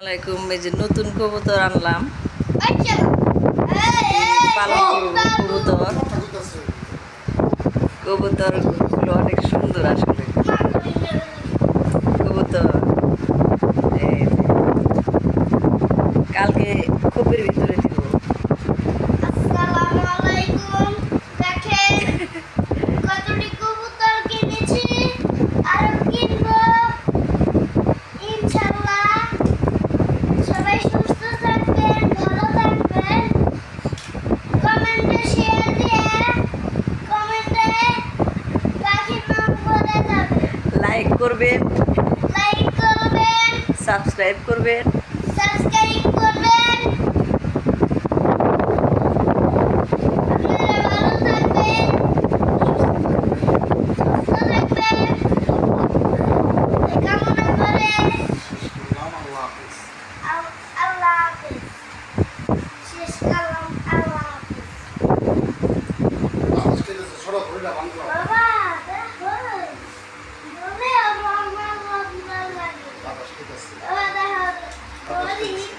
আলাইকুম এই যে নতুন কবুতর আনলাম। পালন করব কবুতর। কবুতর। গুলো অনেক সুন্দর আসলে। কবুতর কালকে খোপের লাইক করবেন। লাইক করবেন। সাবস্ক্রাইব করবেন। সাবস্ক্রাইব করবেন।